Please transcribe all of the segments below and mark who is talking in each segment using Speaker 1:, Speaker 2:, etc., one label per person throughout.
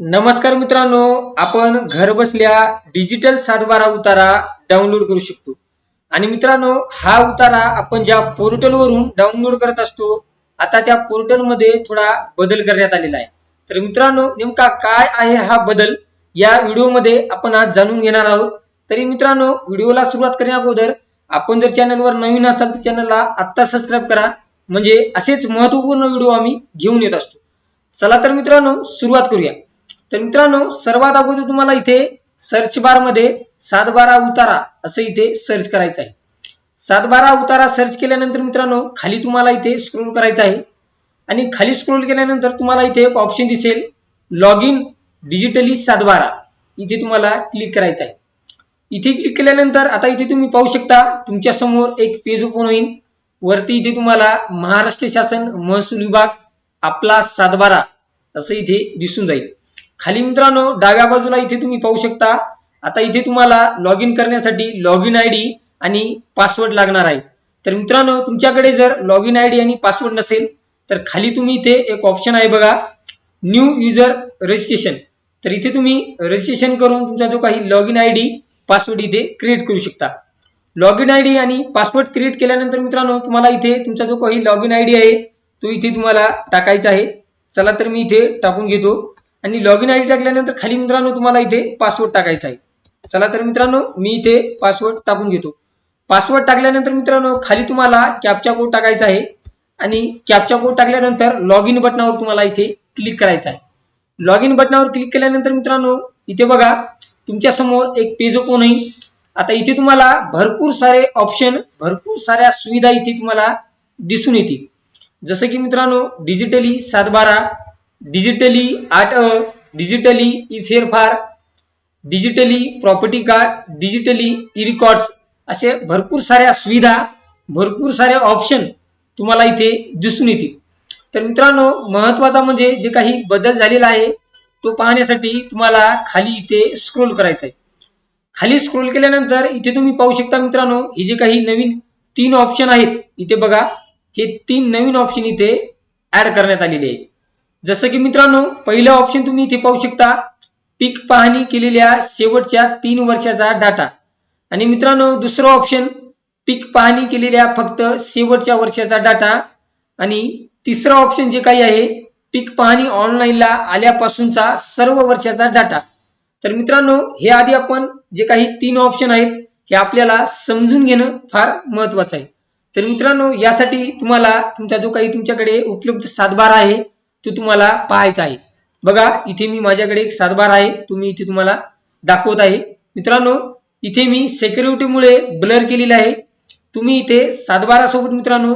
Speaker 1: नमस्कार मित्रांनो आपण घर बसल्या डिजिटल सातबारा उतारा डाउनलोड करू शकतो. आणि मित्रांनो हा उतारा आपण ज्या पोर्टल वरून डाउनलोड करत असतो आता त्या पोर्टलमध्ये थोडा बदल करण्यात आलेला आहे. तर मित्रांनो नेमका काय आहे हा बदल या व्हिडिओमध्ये आपण आज जाणून घेणार आहोत. तरी मित्रांनो व्हिडिओला सुरुवात करण्या अगोदर आपण जर चॅनलवर नवीन असाल तर चॅनलला आत्ता सबस्क्राईब करा. म्हणजे असेच महत्त्वपूर्ण व्हिडिओ आम्ही घेऊन येत असतो. चला तर मित्रांनो सुरुवात करूया. तर मित्रांनो सर्वात अगोदर तुम्हाला इथे सर्च बारमध्ये सातबारा उतारा असं इथे सर्च करायचं आहे. सातबारा उतारा सर्च केल्यानंतर मित्रांनो खाली तुम्हाला इथे स्क्रोल करायचं आहे. आणि खाली स्क्रोल केल्यानंतर तुम्हाला इथे एक ऑप्शन दिसेल लॉग इन डिजिटली सातबारा. इथे तुम्हाला क्लिक करायचं आहे. इथे क्लिक केल्यानंतर आता इथे तुम्ही पाहू शकता तुमच्यासमोर एक पेज ओपन होईल. वरती इथे तुम्हाला महाराष्ट्र शासन महसूल विभाग आपला सातबारा असं इथे दिसून जाईल. खाली मित्रांनो डाव्या बाजूला इथे तुम्ही पाहू शकता. आता इथे तुम्हाला लॉग इन करण्यासाठी लॉग इन आय डी आणि पासवर्ड लागणार आहे. तर मित्रांनो तुमच्याकडे जर लॉग इन आय डी आणि पासवर्ड नसेल तर खाली तुम्ही इथे एक ऑप्शन आहे बघा. न्यू युजर रजिस्ट्रेशन तर इथे तुम्ही रजिस्ट्रेशन करून तुमचा जो काही log in I D password इथे क्रिएट करू शकता. लॉग इन आय डी आणि पासवर्ड क्रिएट केल्यानंतर मित्रांनो तुम्हाला इथे तुमचा जो काही लॉग इन आय डी आहे तो इथे तुम्हाला टाकायचा आहे. चला तर मी इथे टाकून घेतो. आणि लॉग इन आयडी टाकल्यानंतर खाली मित्रांनो तुम्हाला इथे पासवर्ड टाकायचा आहे. चला तर मित्रांनो मी इथे पासवर्ड टाकून घेतो. पासवर्ड टाकल्यानंतर मित्रांनो खाली तुम्हाला कॅपचा कोड टाकायचा आहे. आणि कॅपचा कोड टाकल्यानंतर लॉग इन बटनावर तुम्हाला इथे क्लिक करायचं आहे. लॉग इन बटनावर क्लिक केल्यानंतर मित्रांनो इथे बघा तुमच्यासमोर एक पेज ओपन होईल. आता इथे तुम्हाला भरपूर सारे ऑप्शन भरपूर साऱ्या सुविधा इथे तुम्हाला दिसून येतील. जसं की मित्रांनो डिजिटली सातबारा डिजिटली आर्ट अ डिजिटली ई फेरफार digitally property card digitally E records असे भरपूर साऱ्या सुविधा भरपूर सारे ऑप्शन तुम्हाला इथे दिसून येतील. तर मित्रांनो महत्त्वाचा म्हणजे जे काही बदल झालेला आहे तो पाहण्यासाठी तुम्हाला खाली इथे स्क्रोल करायचा आहे. खाली स्क्रोल केल्यानंतर इथे तुम्ही पाहू शकता मित्रांनो हे जे काही नवीन तीन ऑप्शन आहेत इथे बघा हे तीन नवीन ऑप्शन इथे ऍड करण्यात आलेले आहेत. जसं की मित्रांनो पहिलं ऑप्शन तुम्ही इथे पाहू शकता. पीक पाहणी केलेल्या शेवटच्या तीन वर्षाचा डाटा आणि मित्रांनो दुसरं ऑप्शन पीक पाहणी केलेल्या फक्त शेवटच्या वर्षाचा डाटा आणि तिसरं ऑप्शन जे काही आहे पीक पाहणी ऑनलाईनला आल्यापासूनचा सर्व वर्षाचा डाटा तर मित्रांनो हे आधी आपण जे काही तीन ऑप्शन आहेत हे आपल्याला समजून घेणं फार महत्वाचं आहे. तर मित्रांनो यासाठी तुम्हाला तुमचा जो काही तुमच्याकडे उपलब्ध सातबारा आहे तो तुम्हाला पाहायचा आहे. बघा इथे मी माझ्याकडे एक सातबार आहे. तुम्ही इथे तुम्हाला दाखवत आहे. मित्रांनो इथे मी सेक्युरिटीमुळे ब्लर केलेला आहे. तुम्ही इथे सातबारासोबत मित्रांनो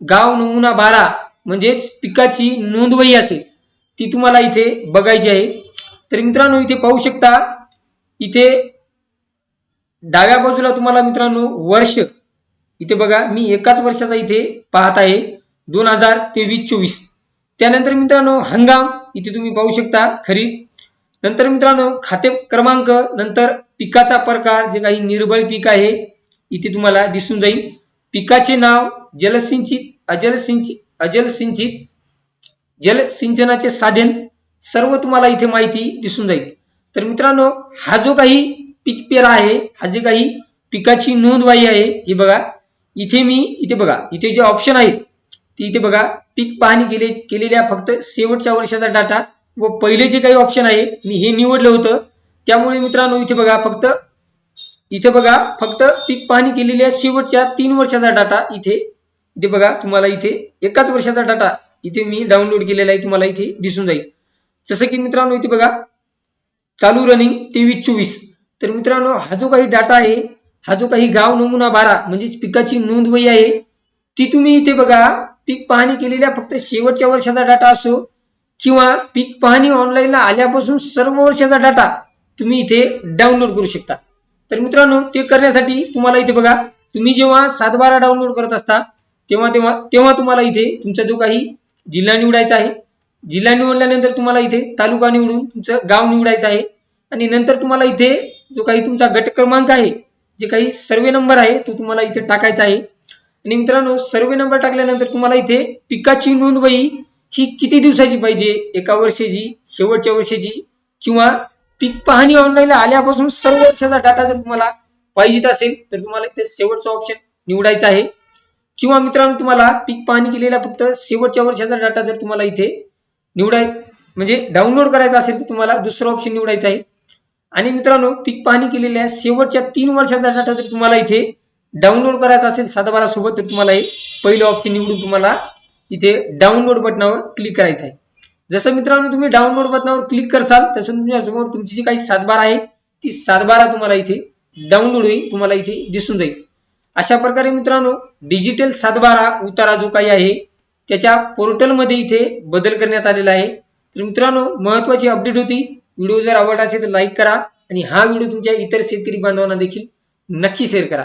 Speaker 1: गाव नमुना बारा म्हणजेच पिकाची नोंदवही असेल ती तुम्हाला इथे बघायची आहे. तर मित्रांनो इथे पाहू शकता इथे डाव्या बाजूला तुम्हाला मित्रांनो वर्ष. इथे बघा मी एकाच वर्षाचा इथे पाहत आहे दोन हजार तेवीस चोवीस. त्यानंतर मित्रांनो हंगाम इथे तुम्ही पाहू शकता खरीप नंतर मित्रांनो खाते क्रमांक नंतर पिकाचा प्रकार जे काही निर्बळ पीक आहे इथे तुम्हाला दिसून जाईल. पिकाचे नाव जलसिंचित अजलसिंचित अजलसिंचित जलसिंचनाचे साधन सर्व तुम्हाला इथे माहिती दिसून जाईल. तर मित्रांनो हा जो काही पीक पेरा आहे हा जे काही पिकाची नोंदवाही आहे हे बघा. इथे मी इथे बघा इथे जे ऑप्शन आहेत ते इथे बघा. पीक पाहणी केले केलेल्या फक्त शेवटच्या वर्षाचा डाटा व पहिले जे काही ऑप्शन आहे मी हे निवडलं होतं. त्यामुळे मित्रांनो इथे बघा फक्त इथे बघा फक्त पीक पाहणी केलेल्या शेवटच्या तीन वर्षाचा डाटा इथे इथे बघा तुम्हाला इथे एकाच वर्षाचा डाटा इथे मी डाउनलोड केलेला आहे तुम्हाला इथे दिसून जाईल. जसं की मित्रांनो इथे बघा चालू रनिंग तेवीस चोवीस. तर मित्रांनो हा जो काही डाटा आहे हा जो काही गाव नमुना बारा म्हणजेच पिकाची नोंदवही आहे ती तुम्ही इथे बघा पीक पाहणी केलेल्या फक्त शेवटच्या वर्षाचा डाटा असो किंवा पीक पाहणी ऑनलाईनला आल्यापासून सर्व वर्षाचा डाटा तुम्ही इथे डाउनलोड करू शकता. तर मित्रांनो ते करण्यासाठी तुम्हाला इथे बघा तुम्ही जेव्हा सातबारा डाउनलोड करत असता तेव्हा तेव्हा तेव्हा तुम्हाला इथे तुमचा जो काही जिल्हा निवडायचा आहे जिल्हा निवडल्यानंतर तुम्हाला इथे तालुका निवडून तुमचं गाव निवडायचं आहे आणि नंतर तुम्हाला इथे जो काही तुमचा गट क्रमांक आहे जे काही सर्वे नंबर आहे तो तुम्हाला इथे टाकायचा आहे. आणि मित्रांनो सर्वे नंबर टाकल्यानंतर तुम्हाला इथे पिकाची नोंदवही ही किती दिवसाची पाहिजे? एका वर्षाची शेवटच्या वर्षाची किंवा पीक पाहणी ऑनलाईन आल्यापासून सर्व वर्षाचा डाटा जर तुम्हाला पाहिजे असेल तर तुम्हाला इथे शेवटचा ऑप्शन निवडायचा आहे. किंवा मित्रांनो तुम्हाला पीक पाहणी केलेला फक्त शेवटच्या वर्षाचा डाटा जर तुम्हाला इथे निवडाय म्हणजे डाउनलोड करायचा असेल तर तुम्हाला दुसरा ऑप्शन निवडायचा आहे. आणि मित्रांनो पीक पाहणी केलेल्या शेवटच्या तीन वर्षाचा डाटा जर तुम्हाला इथे डाउनलोड करायचा असेल सातबारा सोबत तर तुम्हाला हे पहिलं ऑप्शन निवडून तुम्हाला इथे डाउनलोड बटनावर क्लिक करायचं आहे. जसं मित्रांनो तुम्ही डाउनलोड बटनावर क्लिक करसाल तसं तुमच्यासमोर तुमची जी काही सातबारा आहे ती सातबारा तुम्हाला इथे डाउनलोड होईल तुम्हाला इथे दिसून जाईल. अशा प्रकारे मित्रांनो डिजिटल सातबारा उतारा जो काही आहे त्याच्या पोर्टलमध्ये इथे बदल करण्यात आलेला आहे. तर मित्रांनो महत्वाची अपडेट होती. व्हिडिओ जर आवडला असेल तर लाईक करा आणि हा व्हिडिओ तुमच्या इतर शेतकरी बांधवांना देखील नक्की शेअर करा.